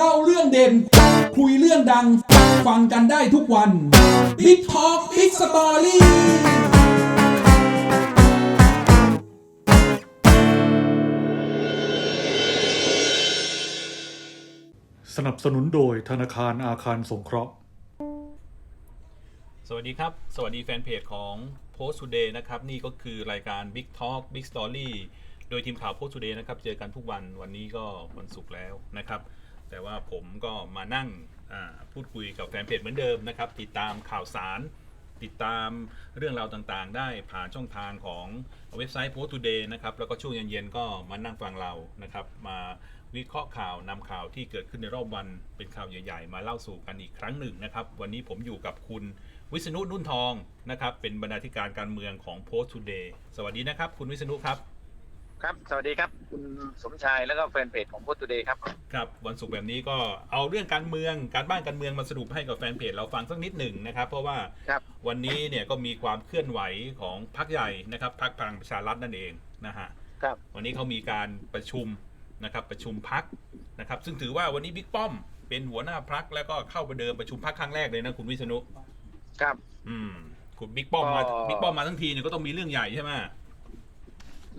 เล่าเรื่องเด่น คุยเรื่องดัง ฟังกันได้ทุกวัน Big Talk Big Story สนับสนุนโดยธนาคารอาคารสงเคราะห์ สวัสดีครับ สวัสดีแฟนเพจของ Post Today นะครับ นี่ก็คือรายการ Big Talk Big Story โดยทีมข่าว Post Today นะครับ เจอกันทุกวัน วันนี้ก็วันศุกร์แล้วนะครับ แต่ว่าผมก็มานั่งพูดคุยกับแฟนเพจเหมือนเดิมนะครับ ติดตามข่าวสาร ติดตามเรื่องราวต่างๆ ได้ผ่านช่องทางของเว็บไซต์ Post Today นะครับ แล้วก็ช่วงเย็นๆก็มานั่งฟังเรานะครับ มาวิเคราะห์ข่าวนำข่าวที่เกิดขึ้นในรอบวันเป็นข่าวใหญ่ๆ มาเล่าสู่กันอีกครั้งหนึ่งนะครับ วันนี้ผมอยู่กับคุณวิษณุนุ่นทองนะครับ เป็นบรรณาธิการการเมืองของ Post Today สวัสดีนะครับ คุณวิษณุครับ ครับ สวัสดีครับ คุณสมชายแล้วก็แฟนเพจของพุทธเดย์ครับ ครับ วันศุกร์แบบนี้ก็เอาเรื่องการเมืองการบ้านการเมืองมาสรุปให้กับแฟนเพจเราฟังสักนิดหนึ่งนะครับ เพราะว่าครับวันนี้เนี่ยก็มีความเคลื่อนไหวของพรรคใหญ่นะครับพรรคพลังประชารัฐนั่นเองนะฮะครับ วันนี้เขามีการประชุมนะครับประชุมพักนะครับ ซึ่งถือว่าวันนี้บิ๊กป้อมเป็นหัวหน้าพักแล้วก็เข้าไปเดิมประชุมพักครั้งแรกเลยนะคุณวิษณุครับ อืมคุณบิ๊กป้อมมาก็ บิ๊กป้อมมาทั้งทีเนี่ยก็ต้องมีเรื่องใหญ่ใช่ไหม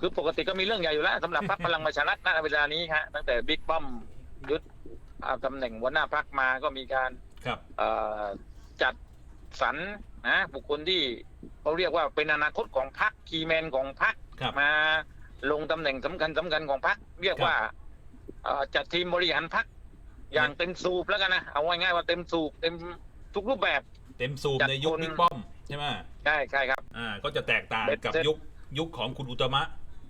คือปกติก็มีเรื่องใหญ่อยู่แล้วสำหรับพรรคพลังประชารัฐณเวลานี้ฮะตั้งแต่บิ๊กป้อมยึดเอาตำแหน่งหัวหน้าพรรคมาก็มีการครับ เอ่อจัดสรรนะบุคคลที่เขาเรียกว่าเป็นอนาคตของพรรคคีย์แมนของพรรคครับมาลงตำแหน่งสำคัญสำคัญของพรรคเรียกว่าเอ่อจัดทีมบริหารพรรคอย่างเต็มสูบแล้วกันนะเอาง่ายๆว่าเต็มสูบเต็มทุกรูปแบบ เต็มสูบจัดในยุคคน บิ๊กป้อมใช่ไหมใช่ใช่ครับ อ่าก็จะแตกต่างเบ็ดกับเสร็จ ยุคยุคของคุณอุตมะ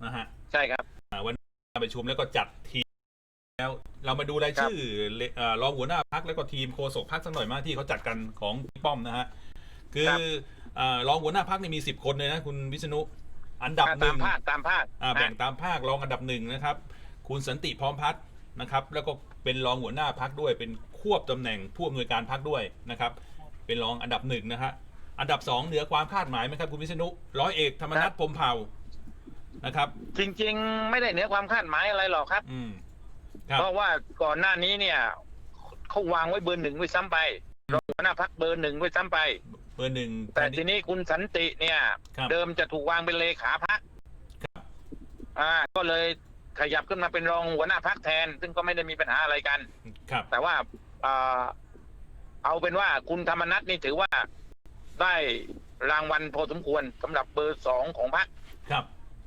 นะฮะใช่ครับอ่าวันนี้การประชุมแล้วก็จัดทีมแล้วเรามาดูรายชื่อเลเอ่อรองหัวหน้าพักแล้วก็ทีมโฆษกพักสักหน่อยมากที่เขาจัดกันของบิ๊กป้อมนะฮะคือครับอ่ารองหัวหน้าพักนี่มีสิบคนเลยนะคุณวิษณุอันดับหตานึ่มงภาคตามภาคอ่าแบ่งตามภาครองอันดับหนึ่งนะครับ คุณสันติพร้อมพัฒน์นะครับ แล้วก็เป็นรองหัวหน้าพักด้วย เป็นควบตำแหน่งผู้อำนวยการพักด้วยนะครับ เป็นรองอันดับหนึ่งนะฮะอันดับสองเหนือความคาดหมายไหมครับคุณวิษณุร้อยเอกธรรมนัฐพรหมเผ่า นะครับ จริง ๆ ไม่ได้เหนือความคาดหมายอะไรหรอกครับ อืม ครับ เพราะว่าก่อนหน้านี้เนี่ยเขาวางไว้เบอร์หนึ่งไว้ซ้ำไปรองหัวหน้าพักเบอร์หนึ่งไว้ซ้ำไป เบอร์หนึ่งแต่ทีนี้คุณสันติเนี่ย ครับ เดิมจะถูกวางเป็นเลขาพักครับ อ่า ก็เลยขยับขึ้นมาเป็นรองหัวหน้าพักแทน ซึ่งก็ไม่ได้มีปัญหาอะไรกัน ครับ แต่ว่าอ่าเอาเป็นว่าคุณธรรมนัฐนี่ถือว่าได้รางวัลพอสมควรสำหรับเบอร์สองของพัก ครับ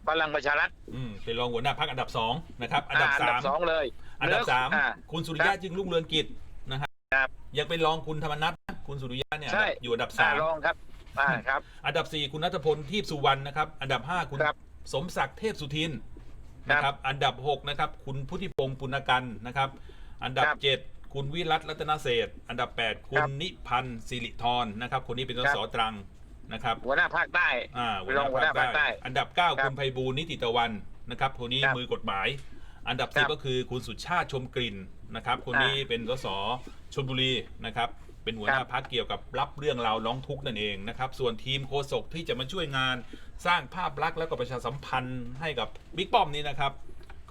พลังประชารัฐอืมเป็นรองหัวหน้าพักอันดับสองนะครับ อันดับอ่าสามสองเลยอันดับสามอ่คุณสุริยะจึงรุ่งเรืองกิจนะฮะครับ ยังเป็นรองคุณธรรมนัฐนะคุณสุริยะเนี่ยใช่อยู่อันดับอ่าสามรองครับอ่าครับ อันดับ4คุณนัทพลทีพสุวรรณนะครับ อันดับ5คุณครับสมศักดิ์เทพสุทินครับนะครับ อันดับ6นะครับ คุณพุทธิพงศ์ปุณกันนะครับ อันดับครับ7คุณวิรัตรัตนเศรษฐ์อันดับ 8 คุครัณบนิพันธ์สิริธรนะครับ คนนี้เป็นสครับสตรัง นะครับหัวหน้าภาคใต้อ่าเป็นรองหัวหน้าภาคใต้ อันดับ 9ครัคุบณไพบูลย์นิติตะวันนะครับคนนี้ครับมือกฎหมาย อันดับครับ10ก็คือคุณสุชาติชมกลิ่นนะครับคนนี้เป็นสสชลบุรีนะครับเป็นหัวหน้าครับพักเกี่ยวกับรับเรื่องราวร้องทุกข์นั่นเองนะครับ ส่วนทีมโฆษกที่จะมาช่วยงานสร้างภาพลักษณ์แล้วก็ประชาสัมพันธ์ให้กับบิ๊กป้อมนี้นะครับ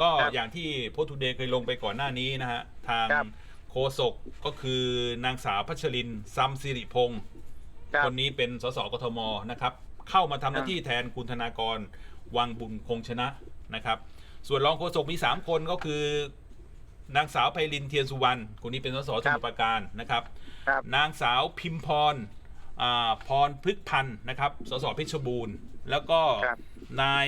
ก็ครับอย่างที่โพสต์ทูเดย์เคยลงไปก่อนหน้านี้นะฮะทางครับโฆษกก็คือนางสาวพัชรินซัมสิริพงศ์ ครับคนนี้เป็นสสกทมนะครับ เข้ามาทำหน้าครับที่แทนคุณธนากรวังบุญคงชนะนะครับ ส่วนรองโฆษกมี 3 คนก็คือนางสาวไพลินเทียนสุวรรณคนนี้เป็นสสสมุทรปราการนะครับ ครับ นางสาวพิมพรอาพรพฤกพันธ์นะครับสสเพชรบูรณ์ แล้วก็ครับ นาย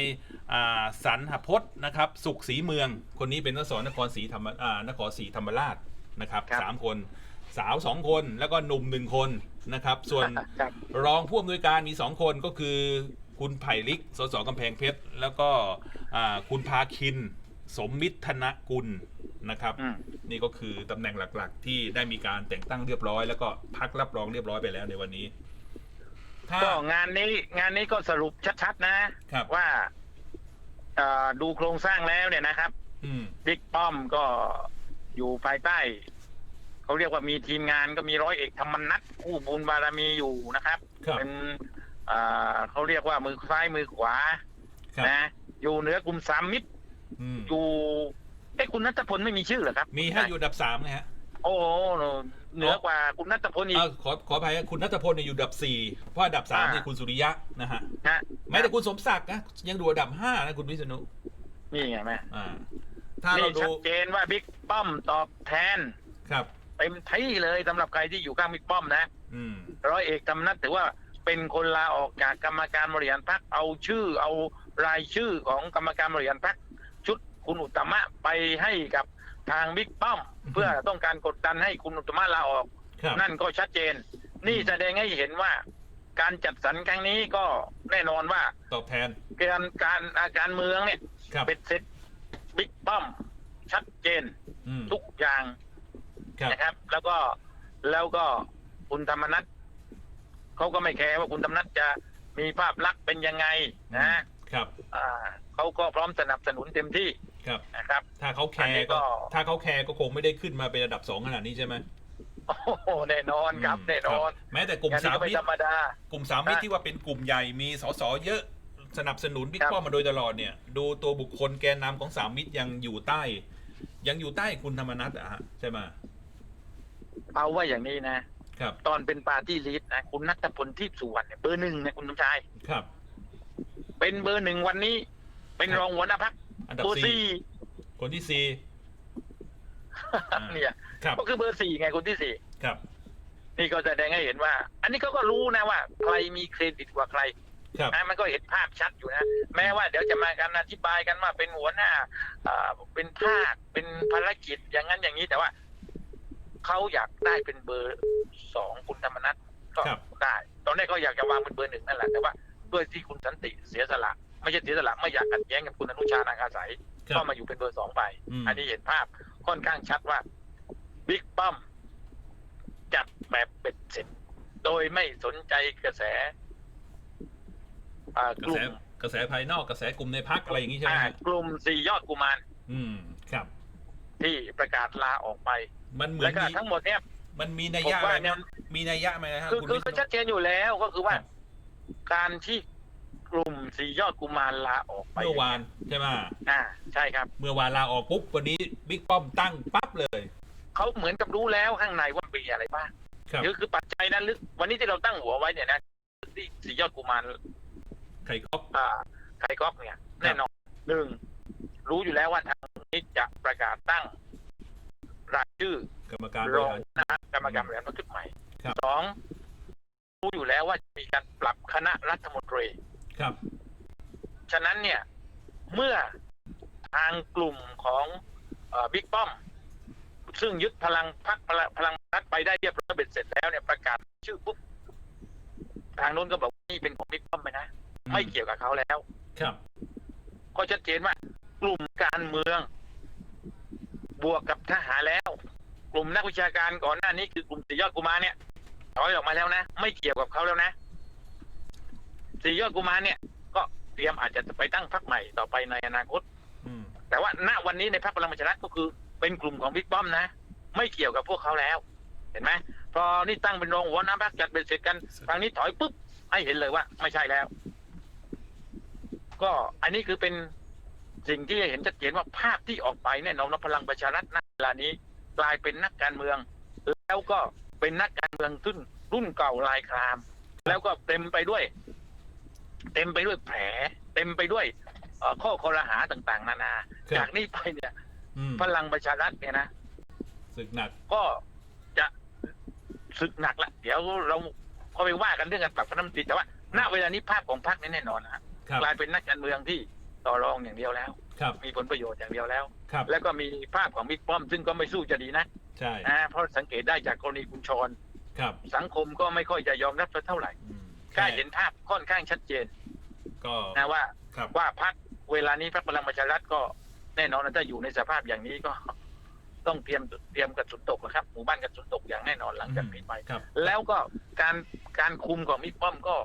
อ่าสันหพจน์นะครับ สุขศรีเมือง คนนี้เป็นสสนครศรีธรรมอ่านครศรีธรรมราชนะครับครับ สามคน สาวสองคนแล้วก็หนุ่มหนึ่งคน นะครับ ส่วนครับรองผู้อำนวยการมีสองคนก็คือ คุณไผ่ลิก สสกำแพงเพชร แล้วก็อ่าคุณพาคิน สมมิตรธนกุลนะครับ อืมนี่ก็คือตำแหน่งหลักๆ ที่ได้มีการแต่งตั้งเรียบร้อย แล้วก็พักรับรองเรียบร้อยไปแล้วในวันนี้ ถ้า ก็งานนี้งานนี้ก็สรุปชัดๆ นะครับ ว่าเอ่อดูโครงสร้างแล้วเนี่ยนะครับ อืม บิ๊กป้อมก็อยู่ภายใต้ เขาเรียกว่ามีทีมงานก็มีร้อยเอกธรรมนัฐผู้บุญบารมีอยู่นะครับ ครับ เป็นเอ่อเขาเรียกว่ามือซ้ายมือขวาครับนะอยู่เหนือกลุ่มสามมิตรอืมอยู่เอ้คุณนัทพลไม่มีชื่อเหรอครับมีให้อยู่อันดับสามไงฮะโอ้โหเหนือกว่าคุณนัทพลอีกอ่าขอขออภัยครับคุณนัทพลเนี่ยอยู่อันดับสี่เพราะอันดับสามอ่า เนี่ยคุณสุริยะนะฮะนะ แม้แต่คุณสมศักดิ์นะยังดูอันดับห้านะคุณวิษณุนี่ไงแม่อ่า ถ้านี่เราดูชัดเจนว่าบิ๊กป้อมตอบแทน ครับ เต็มที่เลยสำหรับใครที่อยู่ข้างบิ๊กป้อมนะอืมร้อยเอกธรรมนัฐถือว่าเป็นคนลาออกจากกรรมการบริหารพรรคเอาชื่อ เอารายชื่อของกรรมการบริหารพรรคชุดคุณอุตตมะไปให้กับทางบิ๊กป้อม เพื่อต้องการกดดันให้คุณอุตตมะลาออกครับนั่นก็ชัดเจน นี่แสดงให้เห็นว่า การจัดสรรครั้งนี้ก็แน่นอนว่าตอบแทนการการอาการเมืองเนี่ยครับเป็นเสร็จบิ๊กป้อมชัดเจนอืมทุกอย่างครับ นะครับ แล้วก็แล้วก็คุณธรรมนัฐเขาก็ไม่แคร์ว่าคุณธรรมนัฐจะมีภาพลักษณ์เป็นยังไงนะครับอ่าเขาก็พร้อมสนับสนุนเต็มที่ครับนะครับ ถ้าเขาแคอันนี้ร์ก็ก็ ถ้าเขาแคร์ก็คงไม่ได้ขึ้นมาเป็นอันดับสองขนาดนี้ใช่ไหมโอ้โหแน่นอนครับมแน่นอนครับแม้แต่กลุ่มอย่างนี้สามก็ไม่มิตธรรรมดากลุ่มสามมิตรนะที่ว่าเป็นกลุ่มใหญ่มีสสเยอะสนับสนุนบิ๊กครับป้อมมาโดยตลอดเนี่ย ดูตัวบุคคลแกนนำของสามมิตรยังอยู่ใต้ ยังอยู่ใต้คุณธรรมนัฐอะฮะใช่ไหม เอาว่าอย่างนี้นะ ครับ ตอนเป็นปาร์ตี้ลีดนะคุณนัทพลทิพย์สุวรรณเนี่ยเบอร์หนึ่งเนี่ยคุณสมชาย ครับ เป็นเบอร์หนึ่งวันนี้ เป็นครับรองหัวหน้าพักอันดับเบอร์สี่สี่คนที่สี่อ่าเนี่ย ครับ ก็คือเบอร์สี่ไงคนที่สี่ครับ นี่ก็แสดงให้เห็นว่า อันนี้เขาก็รู้นะว่า ใครมีเครดิตกว่าใครครับ นะมันก็เห็นภาพชัดอยู่นะ แม้ว่าเดี๋ยวจะมากันอธิบายกันว่าเป็นหัวหน้าอ่าเป็นภาคเป็นภารกิจอย่างนั้นอย่างนี้แต่ว่า เขาอยากได้เป็นเบอร์สองคุณธรรมนัฐก็ครับได้ ตอนแรกเขาอยากจะวางเป็นเบอร์หนึ่งนั่นแหละแต่ว่าด้วยที่คุณสันติเสียสละ ไม่ใช่เสียสละไม่อยากขัดแย้งกับคุณอนุชานาคาสายครัก็บมาอยู่เป็นเบอร์สองไปอืมอันนี้เห็นภาพค่อนข้างชัดว่าบิ๊กป้อมจัดแบบเป็ดเสร็จ โดยไม่สนใจกระแสอ่ากระลุ่แสมกระแสภายนอกกระแสกลุ่มในพักอะไรอย่างนี้ใช่ไหมอ่าฮะกลุ่มสี่ยอดกุมารอืมครับ ที่ประกาศลาออกไป มันเหมือแล้นวก็มีทั้งหมดเนี่ย มันมีนัยผมยะอะไรว่าไหมเนี่ย มีนัยยะไหมนะฮะคือคุณคือวิษคือณุชัดเจนอยู่แล้วก็คือว่าครับการที่กลุ่มสี่ยอดกุมารลาออกไปเมื่อวานใช่ไหมอ่าใช่ครับ เมื่อวานลาออกปุ๊บวันนี้บิ๊กป้อมตั้งปั๊บเลยเขาเหมือนกับรู้แล้วข้างในว่ามีอะไรบ้างครับคือคือปัจจัยนั้นลึกวันนี้ที่เราตั้งหัวไว้เนี่ยนะที่สี่ยอดกุมารไข่ก๊อกอ่าไคก๊อกเนี่ยแน่นอนหนึ่งรู้อยู่แล้วว่าทางนี้จะประกาศตั้ง รายชื่อกรรมการบรริองหาร คณะกรรมการบริหารพรรคชุดใหม่ครับ สองรู้อยู่แล้วว่าจะมีการปรับคณะรัฐมนตรี ครับ ฉะนั้นเนี่ยเมื่อทางกลุ่มของบิ๊กป้อม ซึ่งยึดพลังพรรคพลังพลังรัฐไปได้เรียบร้อยเบ็ดเสร็จแล้วเนี่ยประกาศชื่อปุ๊บทางโน้นก็บอกว่านี่เป็นของบิ๊กป้อมไปนะ ไม่เกี่ยวกับเขาแล้ว ครับ ก็ชัดเจนว่ากลุ่มการเมือง บวกกับทหารแล้ว กลุ่มนักวิชาการก่อนหน้านี้คือกลุ่มสียอดกุมารเนี่ยถอยออกมาแล้วนะ ไม่เกี่ยวกับเขาแล้วนะสียอดกุมารเนี่ย ก็เตรียมอาจจะไปตั้งพรรคใหม่ต่อไปในอนาคตอืมแต่ว่าณวันนี้ในพรรคพลังประชารัฐก็คือเป็นกลุ่มของบิ๊กป้อมนะ ไม่เกี่ยวกับพวกเขาแล้ว เห็นไหมพอนี่ตั้งเป็นรองหัวหน้าพรรคจัดเป็นเสร็จกันทางนี้ถอยปุ๊บให้เห็นเลยว่า ไม่ใช่แล้ว ก็อันนี้คือเป็น สิ่งที่เห็นชัดเจนว่าภาพที่ออกไปแน่นอนว่าพลังประชารัฐณเวลานี้กลายเป็นนักการเมือง แล้วก็เป็นนักการเมืองรุ่นรุ่นเก่าลายคราม แล้วก็เต็มไปด้วย เต็มไปด้วยแผล เต็มไปด้วยเอ่อข้อคอรหาต่าง ๆ นานาครับจากนี้ไปเนี่ยอืมพลังประชารัฐเนี่ยนะศึกหนักก็จะศึกหนักละเดี๋ยวเราก็ไปว่ากันเรื่องการปรับคณะรัฐมนตรีแต่ว่า ณเวลานี้ภาพของพรรคนี่แน่นอนนะฮะครับกลายเป็นนักการเมืองที่ ต่อรองอย่างเดียวแล้ว ครับ มีผลประโยชน์อย่างเดียวแล้ว ครับ แล้วก็มีภาพของบิ๊กป้อม ซึ่งก็ไม่สู้จะดีนะใช่ นะเพราะสังเกตได้จากกรณีคุณชร ครับสังคมก็ไม่ค่อยจะยอมรับสักเท่าไหร่อืมกล้าเห็นภาพค่อนข้างชัดเจนก็ นะว่า ครับ ว่าพรรคเวลานี้พรรคพลังประชารัฐก็แน่นอนนะถ้าอยู่ในสภาพอย่างนี้ก็ ต้องเตรียมเตรียมกระสุนตกแล้วครับหมู่บ้านกระสุนตกอย่างแน่นอนหลังจากนี้ไป ครับ แล้วก็การการคุมของบิ๊กป้อมก็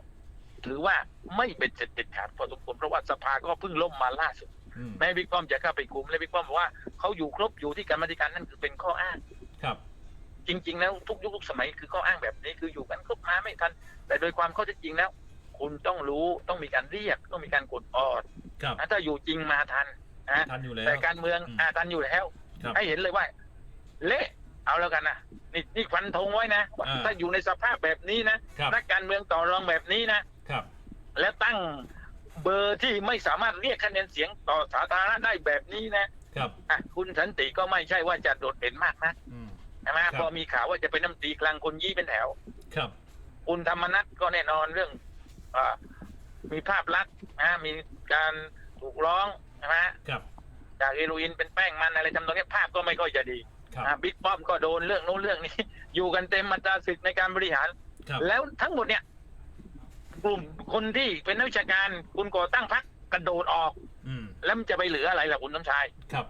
ถือว่าไม่เป็นเสร็จเด็ดขาดพอสมควรเพราะว่าสภาก็เพิ่งล่มมาล่าสุดอืมแม้บิ๊กป้อมจะเข้าไปคุมและบิ๊กป้อมบอกว่าเขาอยู่ครบอยู่ที่การมาธิการนั่นคือเป็นข้ออ้างครับ จริง ๆ แล้วทุกยุคทุกสมัยคือข้ออ้างแบบนี้คืออยู่กันครบมาไม่ทัน แต่โดยความเข้าใจจริงแล้ว คุณต้องรู้ต้องมีการเรียกต้องมีการกดออดครับนะถ้าอยู่จริงมาทันนะทันอยู่แล้วแต่การเมืองอืมอาทันอยู่แล้วครับให้เห็นเลยว่า เละเอาแล้วกันนะนี่นี่ฟันธงไว้นะว่าอ่าถ้าอยู่ในสภาพแบบนี้นะครับนักการเมืองต่อรองแบบนี้นะ ครับ แล้วตั้งเบอร์ที่ไม่สามารถเรียกคะแนนเสียงต่อสาธารณะได้แบบนี้นะครับอะคุณสันติก็ไม่ใช่ว่าจะโดดเด่นมากนะอืม ใช่ไหมครับ พอมีข่าวว่าจะเป็นน้ำตรีกลางคนยี่เป็นแถว ครับ คุณธรรมนัฐก็แน่นอนเรื่องอามีภาพลักษณ์นะมีการถูกร้องใช่ไหมครับ จากเฮโรอีนเป็นแป้งมันอะไรทำตรงนี้ภาพก็ไม่ค่อยจะดีครับอะบิ๊กป้อมก็โดนเรื่องนู้นเรื่องนี้ อยู่กันเต็มมาตราศึกในการบริหาร ครับ แล้วทั้งหมดเนี่ย กลุ่มคนที่เป็นนักวิชาการคุณก่อตั้งพรรคกระโดดออก อืมแล้วมันจะไปเหลืออะไรล่ะคุณสมชาย ครับ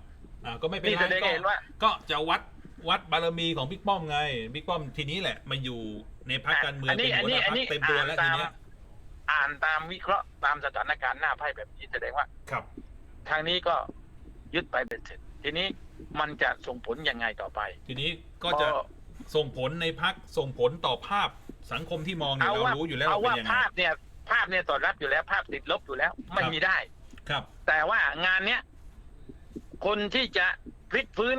อ่าก็ไม่เป็นนี่ไรแสดงให้ก็เห็นว่า ก็จะวัดวัดบารมีของบิ๊กป้อมไงบิ๊กป้อมทีนี้แหละมาอยู่ในพรรคการเมืองอันนี้เป็นหัวหน้าอัพรนรนี้คเต็มตัวแล้วอ่าทีนตามเนี้ยอ่านตามวิเคราะห์ตามสถานการณ์หน้าไพ่แบบนี้แสดงว่า ครับ ทางนี้ก็ยึดไปเป็นเสร็จ ทีนี้มันจะส่งผลยังไงต่อไปทีนี้ก็จะส่งผลในพักส่งผลต่อภาพ สังคมที่มองเนี่ยเอาเราว่ารู้อยู่แล้วเอาว่าว่าเป็นยังไงภาพเนี่ย ภาพเนี่ยตอบรับอยู่แล้ว ภาพติดลบอยู่แล้ว ไม่ครับมีได้ ครับ แต่ว่างานเนี้ยคนที่จะพลิกฟื้น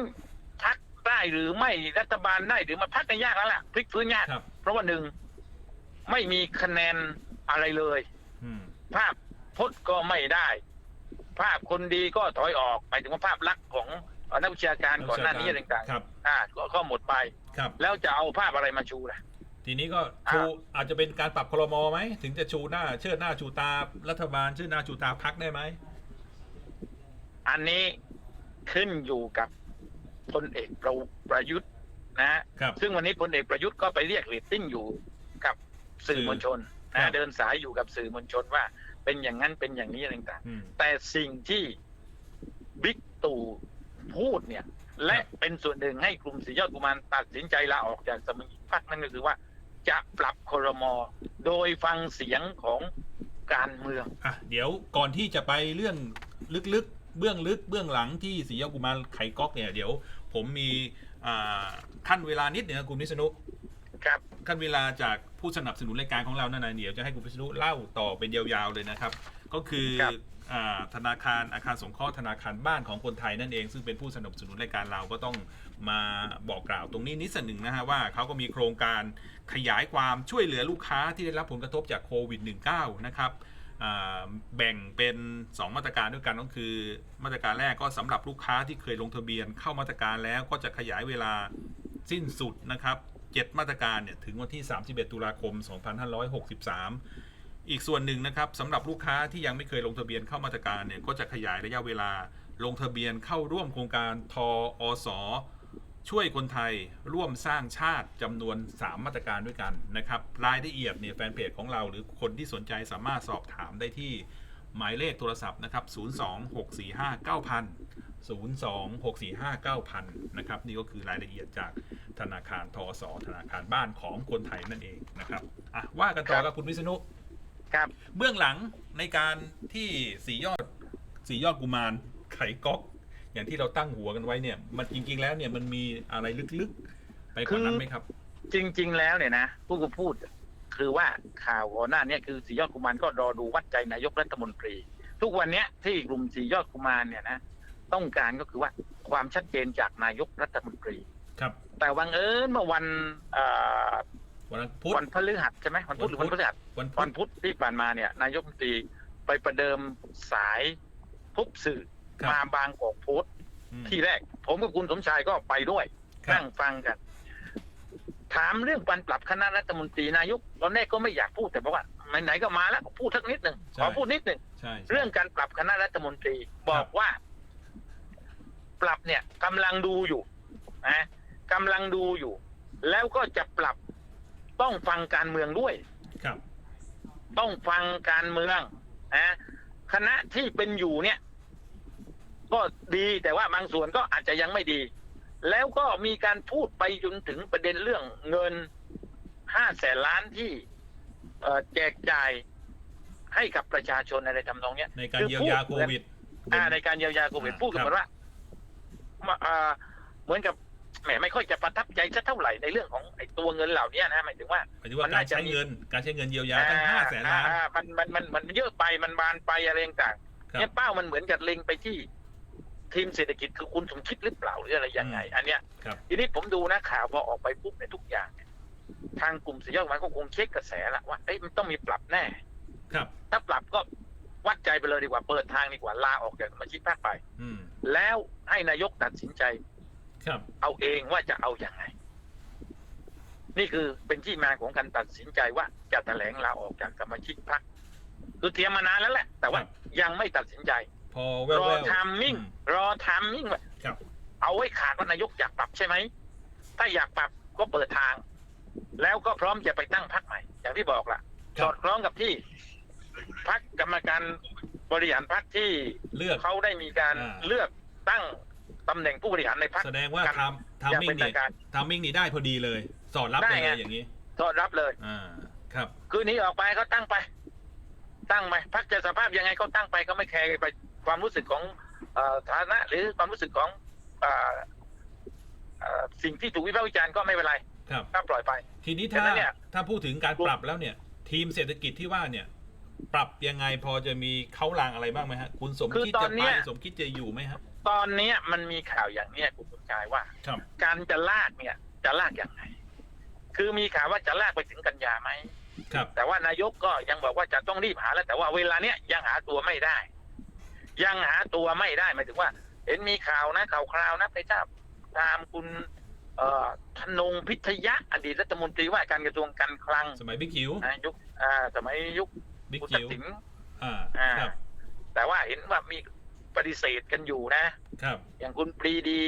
พักได้หรือไม่รัฐบาลได้หรือมาพักกันยากแล้วล่ะพลิกฟื้นยาก ครับ เพราะว่าหนึ่งไม่มีคะแนนอะไรเลย อืม ภาพพจน์ก็ไม่ได้ ภาพคนดีก็ถอยออกหมายถึงว่าภาพลักษณ์ของเอ่อนักวิชาการก่อนหน้านี้อะไรต่างครับ ๆอ่าก็ก็หมดไป ครับ แล้วจะเอาภาพอะไรมาชูล่ะ ทีนี้ก็ชูอ่าอาจจะเป็นการปรับคลมอไหมถึงจะชูหน้า เชิดหน้าชูตารัฐบาล เชิดหน้าชูตาพักได้ไหม อันนี้ขึ้นอยู่กับพลเอกประประยุทธ์นะฮะครับซึ่งวันนี้พลเอกประยุทธ์ก็ไปเรียกเรตติ้งอยู่กับสื่อมวลชนครันะบเดินสายอยู่กับสื่อมวลชนว่า เป็นอย่างนั้นเป็นอย่างนี้อะไรต่างอืมๆแต่สิ่งที่บิ๊กตู่พูดเนี่ย และครับเป็นส่วนหนึ่งให้กลุ่มสียอดกุมารตัดสินใจลาออกจากสมัยพักนั่นก็คือว่า จะปรับครมอโดยฟังเสียงของการเมือง อะเดี๋ยวก่อนที่จะไปเรื่องลึกๆ เบื้องลึกเบื้องหลังที่สียอดกุมารไขก๊อกเนี่ยเดี๋ยวผมมีอ่าขั้นเวลานิดหนึงนะคุณวิษณุครับ ขั้นเวลาจากผู้สนับสนุนรายการของเรานั่นนะเดี๋ยวจะให้คุณพิษณุเล่าต่อเป็นยาวๆเลยนะครับ ก็คือ ครับอา ธนาคารอาคารสงเคราะห์ธนาคารบ้านของคนไทยนั่นเอง ซึ่งเป็นผู้สนับสนุนรายการเราก็ต้องมาบอกกล่าวตรงนี้นิดหนึ่งนะฮะว่าเขาก็มีโครงการขยายความช่วยเหลือลูกค้าที่ได้รับผลกระทบจากโควิด -19 นะครับแบ่งเป็น 2 มาตรการด้วยกันก็คือ มาตรการแรกก็สำหรับลูกค้าที่เคยลงทะเบียนเข้ามาตรการแล้วก็จะขยายเวลาสิ้นสุดนะครับ7มาตรการเนี่ยถึงวันที่ 31 ตุลาคม 2563 อีกส่วนหนึ่งนะครับสำหรับลูกค้าที่ยังไม่เคยลงทะเบียนเข้ามาตรการเนี่ยก็จะขยายระยะเวลาลงทะเบียนเข้าร่วมโครงการทออสช่วยคนไทยร่วมสร้างชาติจำนวน 3 มาตรการด้วยกันนะครับรายละเอียดเนี่ยแฟนเพจของเราหรือคนที่สนใจสามารถสอบถามได้ที่หมายเลขโทรศัพท์นะครับ 026459000 026459000 นะครับ นี่ก็คือรายละเอียดจากธนาคารทอสธนาคารบ้านของคนไทยนั่นเองนะครับอะว่ากันต่อกับคุณวิษณุ ครับ เบื้องหลังในการที่สียอดสียอดกุมารไขก๊อกอย่างที่เราตั้งหัวกันไว้เนี่ย มันจริง ๆ แล้วเนี่ยมันมีอะไรลึกๆ ไปกว่านั้นไหมครับ จริง ๆ แล้วเนี่ยนะผู้กูพูด คือว่าข่าวก่อนหน้าเนี้คือสียอดกุมารก็รอดูวัดใจนายกรัฐมนตรี ทุกวันเนี้ยที่กลุ่มสียอดกุมารเนี่ยนะต้องการก็คือว่าความชัดเจนจากนายกรัฐมนตรี ครับ แต่วังเอิญเมื่อวันเอ่อ วันพุธวันพฤหัสใช่ไหมวันพุธหรือวัวันนพุพธฤหัสวันพุวัธนพุธที่ผ่านมาเนี่ย นายกรัฐมนตรีไปประเดิมสายพบสื่อครับมาบางกอกโพสต์อืมที่แรก ผมกับคุณสมชายก็ไปด้วยครับนั่งฟังกัน ถามเรื่องการปรับคณะรัฐมนตรีนายกตอนแรกก็ไม่อยากพูดแต่บอกว่าไหนๆก็มาแล้วพูดสักนิดหนึ่งขอพูดนิดหนึ่งใช่ใช่เรื่องการปรับคณะรัฐมนตรีบอกว่า ปรับเนี่ยกำลังดูอยู่นะกำลังดูอยู่ แล้วก็จะปรับ ต้องฟังการเมืองด้วย ครับ ต้องฟังการเมืองนะคณะที่เป็นอยู่เนี่ย ก็ดีแต่ว่าบางส่วนก็อาจจะยังไม่ดี แล้วก็มีการพูดไปจนถึงประเด็นเรื่องเงินห้าแสนล้านที่เอ่อแจกจ่ายให้กับประชาชนอะไรทำนองเนี้ยในการคือเยียวยาพูโคดเหมือนวิดอ่าในการเยียวยาโควิดอ่าพูดกันครับเหมือนว่ามาอ่าเหมือนกับ แหมไม่ค่อยจะประทับใจสักเท่าไหร่ในเรื่องของไอ้ตัวเงินเหล่านี้นะหมายถึงว่า หมายถึงว่ามันการน่าจะใช้มีเงิน การใช้เงินเยียวยาตั้งห้าแสนล้านอ่มันมันมันมันเยอะไปมันบานไปอะไรต่างครัๆเนี่ยบเป้ามันเหมือนกับเล็งไปที่ ทีมเศรษฐกิจคือคุณสมคิดหรือเปล่าหรืออะไรยังไง อันเนี้ยครับทีนี้ผมดูนะข่าวพอออกไปปุ๊บในยทุกอย่างเนี่ยทางกลุ่มสียอดมันก็คงเช็คกระแสละว่าเอ้ยมันต้องมีปรับแน่ ครับ ถ้าปรับก็วัดใจไปเลยดีกว่าเปิดทางดีกว่าลาออกจากสมาชิกพรรคไปอืมแล้วให้นายกตัดสินใจ ครับเอาเองว่าจะเอาอย่างไง นี่คือเป็นที่มาของการตัดสินใจว่าจะแถลงลาออกจากสมาชิกพรรคคือเตรียมมานานแล้วแหละ แต่ว่ายังไม่ตัดสินใจ พอแวรอวๆทามมิ่งอืรอทามมิ่งว่าครับเอาไว้ขาดว่านายกอยากปรับใช่ไหม ถ้าอยากปรับก็เปิดทาง แล้วก็พร้อมจะไปตั้งพรรคใหม่ อย่างที่บอกล่ะคสรัอบดคล้องกับที่พรรคกรรมการบริหารพรรคที่เลือกเขาได้มีการอ่าเลือกตั้ง ตำแหน่งผู้บริหารในพรรค แสดงว่ากันทำทามอย่างมิ่เป็งนนี่ทางการทามมิ่งนี่ได้พอดีเลย สอดรับไปได้เลไงยอย่างนี้ ต้อนรับเลย อ่า ครับ คืนนี้ออกไปเขาตั้งไป ตั้งไปพรรคจะสภาพยังไงก็ตั้งไปเขาไม่แคร์ไปความรู้สึกของเอ่อฐานะ หรือความรู้สึกของเอ่อเอ่อสิ่งที่ถูกวิพากษ์วิจารณ์ก็ไม่เป็นไรครับ ก็ปล่อยไป ทีนี้ฉะนั้ถ้านเนี่ย ถ้าพูดถึงการปรับแล้วเนี่ย ทีมเศรษฐกิจที่ว่าเนี่ย ปรับยังไงพอจะมีเขาลางอะไรบ้างไหมฮะ คุณสมคือคิดตอจะนไปเนี้ยสมคิดจะอยู่ไหมฮะ ตอนเนี้ยมันมีข่าวอย่างเนี้ยคุณสมชายว่า ครับ การจะลากเนี่ย จะลากอย่างไง คือมีข่าวว่าจะลากไปถึงกันยาไหม ครับ แต่ว่านายกก็ยังบอกว่าจะต้องรีบหาแล้ว แต่ว่าเวลาเนี้ยยังหาตัวไม่ได้ ยังหาตัวไม่ได้หมายถึงว่า เห็นมีข่าวนะข่าวคราวนะไปทราบตามคุณ เอ่อธนงพิทยะอดีตรัฐมนตรีว่าการกระทรวงการคลังสมัยบิ๊กจิ๋วนะยุคอ่าสมัยยุคบิ๊กคุณทัจิ๋กวษิณอ่า อ่า ครับ แต่ว่าเห็นว่ามีป ฏิเสธกันอยู่นะ ครับ อย่างคุณปรีดี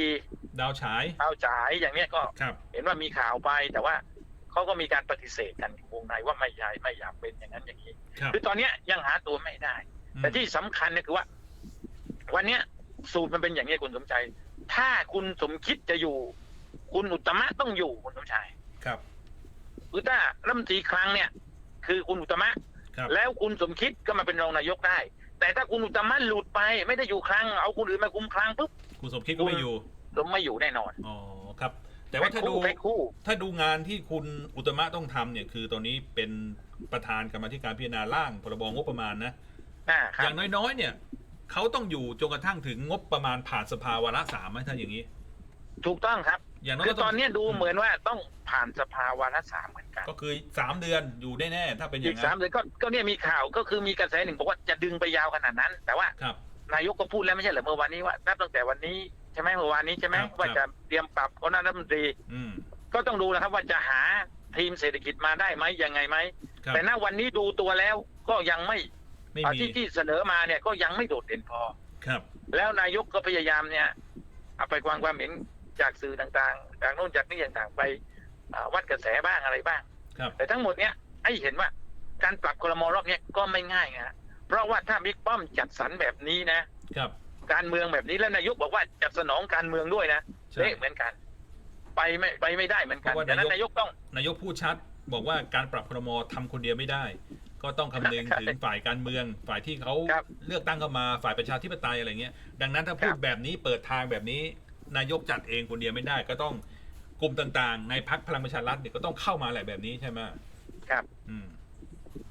ดาวฉายเอาจ่ายอย่างเนี้ยก็ครับเห็นว่ามีข่าวไปแต่ว่าเขาก็มีการปฏิเสธกันวงในว่าไม่ใช่ไม่อยากเป็นอย่างนั้นอย่างนี้ครับคือตอนเนี้ยยังหาตัวไม่ได้ แต่ที่สำคัญเนี่ยคือว่า วันเนี้ยสูตรมันเป็นอย่างนี้คุณสมชัยถ้าคุณสมคิดจะอยู่ คุณอุตตมะต้องอยู่คุณสมชัยครับ คือถ้ารัฐมนตรีคลังเนี่ย คือคุณอุตตมะ ครับ แล้วคุณสมคิดก็มาเป็นรองนายกได้ แต่ถ้าคุณอุตตมะหลุดไปไม่ได้อยู่คลังเอาคนอื่นมาคุมคลังปุ๊บคุณสมคิดก็ไม่อยู่ก็ไม่อยู่แน่นอนอ๋อครับ แต่ว่าถ้าดูแพ็คคู่ ถ้าดูงานที่คุณอุตตมะต้องทำเนี่ยคือตอนนี้เป็นประธานกรรมาธิการพิจารณาร่างพรบงบประมาณนะ อ่าคอรับย่างน้อยๆ เนี่ยเขาต้องอยู่จนกระทั่งถึงงบประมาณผ่านสภาวาระสามไหมถ้าอย่างนี้ ถูกต้องครับ อย่างน้อยคืก็อต้ตงอนเนี้ยดูเหมือนว่าต้องผ่านสภาวาระสามเหมือนกันก็คือสามเดือนอยู่แน่ๆถ้าเป็นออีย่ากงสานั้มนเดือนก็ก็เนี่ยมีข่าวก็คือมีกระแสหนึ่งบอกว่าจะดึงไปยาวขนาดนั้น แต่ว่าครับ นายกก็พูดแล้วไม่ใช่เหรอเมื่อวานนี้ว่านับตั้งแต่วันนี้ใช่ไหมเมื่อวานนี้ใช่ไหมครับ ว่าจะเตรียมปรับคณะรัฐมนตรี อืมก็ต้องดูนะครับว่าจะหาทีมเศรษฐกิจมาได้ไหมยังไงไหมครับแต่ณวันนี้ดูตัวแล้วก็ยังไม่ไม่อ่ามีที่ที่เสนอมาเนี่ยก็ยังไม่โดดเด่นพอ ครับ แล้วนายกก็พยายามเนี่ยเอาไปความความเห็น จากสื่อต่างๆ จากโน่นจากนี่ต่างๆไปอ่าวัดกระแสบ้างอะไรบ้างครับแต่ทั้งหมดเนี่ยให้เห็นว่าการปรับคลมรอบเนี้ยก็ไม่ง่ายนะเพราะว่าถ้าบิ๊กป้อมจัดสรรแบบนี้นะครับ การเมืองแบบนี้แล้วนายกบอกว่าจะสนองการเมืองด้วยนะใช่เละเหมือนกัน ไปไม่ไปไม่ได้เหมือนกันเพราะว่าดังนั้นนานายยกกต้อง นายกพูดชัดบอกว่าการปรับครมทำคนเดียวไม่ได้ ก็ต้องคำนึงครับถึงฝ่ายการเมืองฝ่ายที่เขาครับเลือกตั้งเข้ามาฝ่ายประชาธิปไตยอะไรเงี้ยดังนั้นถ้าพูดครับแบบนี้เปิดทางแบบนี้ นายกจัดเองคนเดียวไม่ได้ ก็ต้องกลุ่มต่างๆ ในพักพลังประชารัฐเนี่ยก็ต้องเข้ามาแหละแบบนี้ใช่ไหมครับ อืม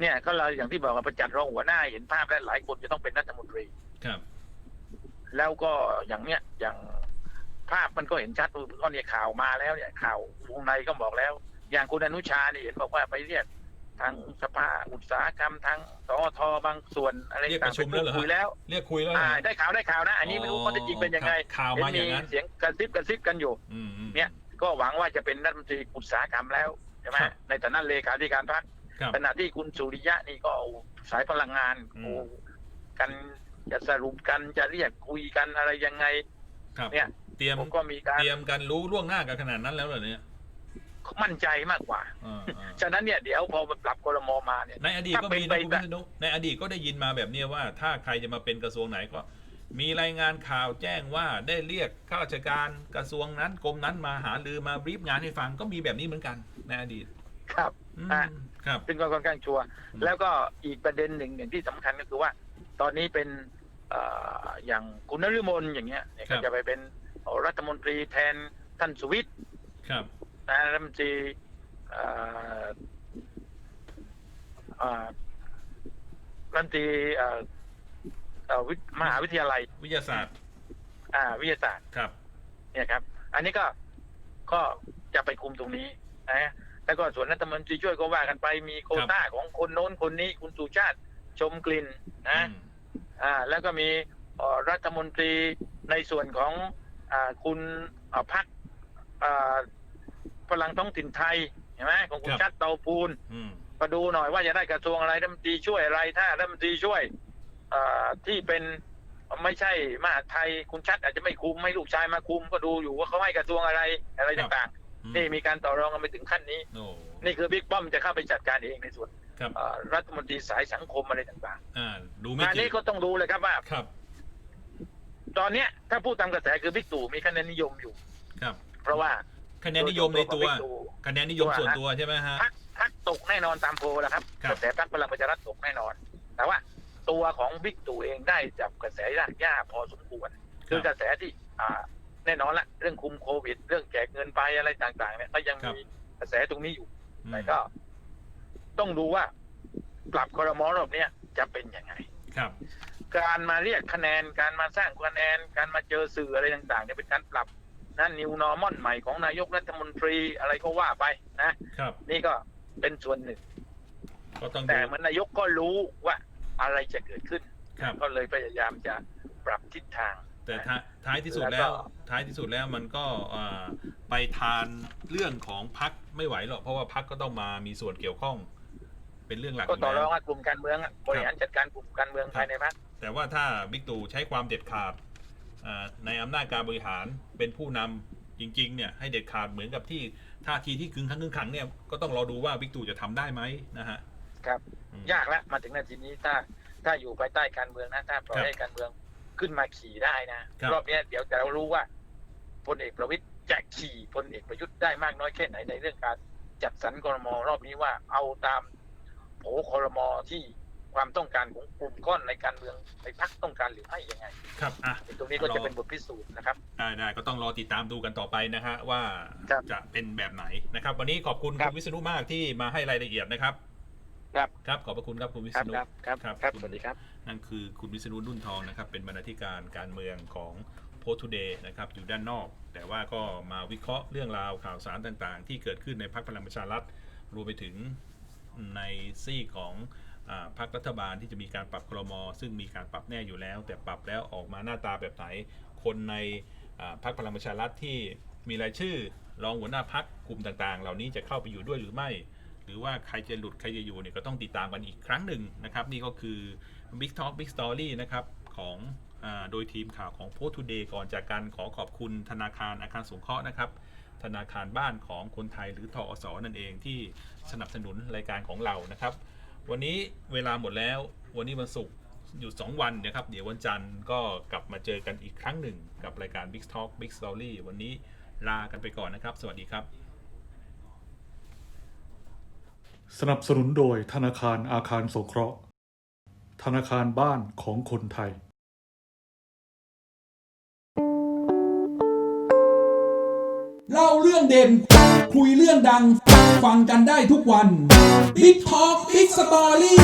เนี่ยก็เราอย่างที่บอกว่าประจัดรองหัวหน้าเห็นภาพและหลายคนจะต้องเป็นรัฐมนตรี ครับ แล้วก็อย่างเนี้ยอย่างภาพมันก็เห็นชัดก็เนี่ยข่าวมาแล้วเนี่ยข่าววงในก็บอกแล้ว อย่างคุณอนุชาเนี่ยเห็นบอกว่าไปเรียก ทางสภาอุตสาหกรรมทางสอทบางส่วนอะไรเรียกปต่างระชุมแล้วเหรอฮะ คุยแล้วเรียกคุยแล้วเหรอ่าอได้ข่าวได้ข่าวนะ อันนี้ไม่รู้อ๋อข้อเท็จจริงเป็นยังไงครับข่าวมาอย่างนั้น เห็เสียงกระซิบกระซิบกันอยู่ อืมอืม เนี่ย ก็หวังว่าจะเป็นรัฐมนตรีอุตสาหกรรมแล้วใช่ไหมครับ ในฐานะเลขาธิการพรรคครับ ขณะที่คุณสุริยะนี่ก็เอาสายพลังงานอืม โอ้กันจะสรุปกันจะเรียกคุยกันอะไรยังไง ครับเนี่ย เตรียมผมก็มีการ เตรียมกันรู้ล่วงหน้ากันขนาดนั้นแล้วเหรอเนี่ย มั่นใจมากกว่า อ่าอ่าฉะนั้นเนี่ยเดี๋ยวพอปรับกรมมาเนี่ย ในอดีตก็มีถ้านะเป็นคุณไปวิษณุในอดีตก็ได้ยินมาแบบเนี้ยว่า ถ้าใครจะมาเป็นกระทรวงไหนก็ มีรายงานข่าวแจ้งว่าได้เรียกข้าราชการกระทรวงนั้นกรมนั้นมาหารือมาบรีฟงานให้ฟังก็มีแบบนี้เหมือนกัน ในอดีตครับ อืมอะ ครับ ซึ่งก็ค่อนข้างชัวร์อืม แล้วก็อีกประเด็นหนึ่งอย่างที่สำคัญก็คือว่า ตอนนี้เป็นเอ่ออย่างคุณนฤมลอย่างเงี้ยเนี่ยก็จะไปเป็นรัฐมนตรีแทนท่านสุวิทย์ครับ นะรัฐมนตรีเอ่อเอ่อรัฐมนตรีเอ่อเอ่อวิทย์มหาวิทยาลัย วิทยาศาสตร์ อ่า วิทยาศาสตร์ครับ เนี่ยครับ อันนี้ก็ก็จะไปคุมตรงนี้นะแล้วก็ส่วนรัฐมนตรีช่วยก็ว่ากันไปมีโควต้าของคนโน้นคนนี้คุณสุชาติชมกลิ่นนะอืมอ่า แล้วก็มีเอ่อรัฐมนตรีในส่วนของอ่าคุณอ่าพัก พลังท้องถิ่นไทยเห็นไหมของคุณชัดเตาปูนอืมมาดูหน่อยว่าจะได้กระทรวงอะไรรัฐมนตรีช่วยอะไรถ้ารัฐมนตรีช่วยเอ่อที่เป็นไม่ใช่มหาดไทยคุณชัดอาจจะไม่คุมไม่ลูกชายมาคุมก็ดูอยู่ว่าเขาให้กระทรวงอะไรอะไรต่างอืมๆนี่มีการต่อรองกันไปถึงขั้นนี้ โอ้นี่คือบิ๊กป้อมจะเข้าไปจัดการเองในส่วนครับเอ่อรัฐมนตรีสายสังคมอะไรต่างอ่าดูๆไม่งานกี่นี้ก็ต้องดูเลยครับว่า ครับตอนเนี้ยถ้าพูดตามกระแสคือบิ๊กตู่มีคะแนนนิยมอยู่ ครับ เพราะว่า คะแนนนิยมในตัวโดยส่วนตัวของบิ๊กตู่คะแนนนิยมส่วนตัวใช่ไหมฮะพักพักตกแน่นอนตามโพลแล้วครับครับกระแสพักพลังประชารัฐตกแน่นอน แต่ว่าตัวของบิ๊กตู่เองได้จับกระแสยากยากพอสมควร คือกระแสที่อ่าแน่นอนละเรื่องคุมโควิด เรื่องแจกเงินไปอะไรต่างๆเนี่ยก็ยังมีกระแสตรงนี้อยู่อืมแต่ก็ ต้องดูว่า ปรับคอรมอรอบเนี้ยจะเป็นยังไงครับ การมาเรียกคะแนนการมาสร้างคะแนน การมาเจอสื่ออะไรต่างๆเนี่ยเป็นการปรับ นั่นนิวนอร์มอนใหม่ของนายกรัฐมนตรีอะไรก็ว่าไปนะ ครับ นี่ก็เป็นส่วนหนึ่ง ก็ต้องแต่ดูเหมือนนายกก็รู้ว่าอะไรจะเกิดขึ้น ครับ ก็เลยพยายามจะปรับทิศทาง แต่ท้ายท้ายที่สุดแล้แล้วว ก็ ท้ายที่สุดแล้วมันก็อ่าไปทานเรื่องของพักไม่ไหวหรอกเพราะว่าพักก็ต้องมามีส่วนเกี่ยวข้อง เป็นเรื่องหลักก็ต่อยู่รแล้องวว่ากลุ่มการเมืองอะบริหารจัดการกลุ่มการเมืองภายในพรรคแต่ว่าถ้าบิ๊กตู่ใช้ความเด็ดขาดอ่า ในอำนาจการบริหารเป็นผู้นำจริงๆเนี่ยให้เด็ดขาดเหมือนกับที่ท่าทีที่กึ่งขังกึ่งขังเนี่ยก็ต้องรอดูว่าบิ๊กตู่จะทำได้ไหมนะฮะครับอืมยากแล้วมาถึงนาทีนี้ถ้าถ้าอยู่ภายใต้การเมืองนะถ้าปล่อยครับให้การเมืองขึ้นมาขี่ได้นะครับรอบเนี้ยเดี๋ยวจะรู้ว่าพลเอกประวิตยจะขี่พลเอกประยุทธ์ได้มากน้อยแค่ไหนในเรื่องการจัดสรรครมรอบนี้ว่าเอาตามโผครมที่ ความต้องการของกลุ่มก้อนในการเมืองในพรรคต้องการหรือไม่ยังไง ครับอะตรงนี้ก็จะเป็นบทพิสูจน์นะครับได้ได้ก็ต้องรอติดตามดูกันต่อไปนะฮะว่าครับจะเป็นแบบไหนนะครับ วันนี้ขอบคุณครัคุบณวิษณุมากที่มาให้รายละเอียดนะครับครับครับขอบพระคุณครับคุณวิคษรับณุครับครับครับครับคุณสวัสดีครับ นั่นคือคุณวิษณุนุ่นทองนะครับ เป็นบรรณาธิการการเมืองของโพส t ูเดย์นะครับอยู่ด้านนอก แต่ว่าก็มาวิเคราะห์เรื่องราวข่าวสารต่างๆ ที่เกิดขึ้นในพรรคพลังประชารัฐรวมไปถึงในซีกของอา พรรครัฐบาลที่จะมีการปรับครม ซึ่งมีการปรับแน่อยู่แล้ว แต่ปรับแล้วออกมาหน้าตาแบบไหน คนในพรรคพลังประชารัฐที่มีรายชื่อ รองหัวหน้าพรรคกลุ่มต่างๆ เหล่านี้จะเข้าไปอยู่ด้วยหรือไม่ หรือว่าใครจะหลุดใครจะอยู่เนี่ยก็ต้องติดตามกันอีกครั้งหนึ่งนะครับ นี่ก็คือ Big Talk Big Story นะครับของอโดยทีมข่าวของ Post Today ก่อนจากการขอขอบคุณธนาคารอาคารสงเคราะห์นะครับ ธนาคารบ้านของคนไทยหรือทอสนั่นเองที่สนับสนุนรายการของเรานะครับ วันนี้เวลาหมดแล้ว วันนี้วันศุกร์อยู่ 2 วันนะครับ เดี๋ยววันจันทร์ก็กลับมาเจอกันอีกครั้งหนึ่งกับรายการ Big Talk Big Story วันนี้ลากันไปก่อนนะครับ สวัสดีครับ สนับสนุนโดยธนาคารอาคารสงเคราะห์ ธนาคารบ้านของคนไทยเล่าเรื่องเด่น คุยเรื่องดัง ฟังกันได้ทุกวัน Big Talk Big Story